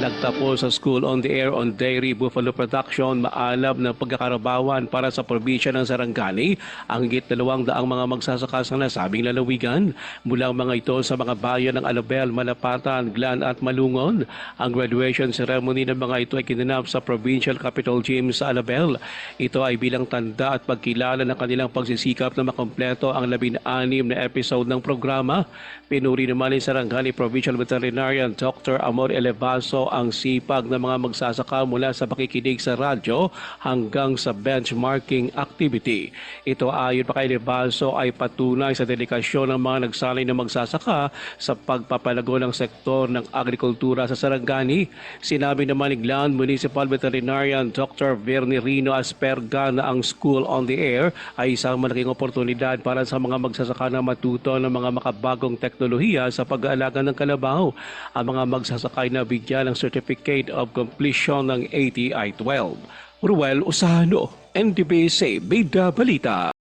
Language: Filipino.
Nagtapos sa School on the Air on Dairy Buffalo Production maalab ng pagkakarabawan para sa probinsya ng Sarangani ang higit dalawang daang mga magsasaka sa nasabing lalawigan. Mula mga ito sa mga bayan ng Alabel, Malapatan, Glan at Malungon. Ang graduation ceremony ng mga ito ay kinanap sa Provincial Capital Gym sa Alabel. Ito ay bilang tanda at pagkilala ng kanilang pagsisikap na makompleto ang labing-anim na episode ng programa. Pinuri naman ni Sarangani Provincial Veterinarian Dr. Amor Elevaso ang sipag ng mga magsasaka mula sa pakikinig sa radyo hanggang sa benchmarking activity. Ito ayon pa kay Elevaso ay patunay sa dedikasyon ng mga nagsanay na magsasaka sa pagpapalago ng sektor ng agrikultura sa Sarangani. Sinabi naman ni Glan Municipal Veterinarian Dr. Vernie Rino Asperga na ang School on the Air ay isang malaking oportunidad para sa mga magsasaka na matuto ng mga makabagong teknolohiya sa pag-aalaga ng kalabaw. Ang mga magsasaka ay nabigyan ng Certificate of Completion ng ATI 12. Ruel Usano, NDBC, Bida Balita.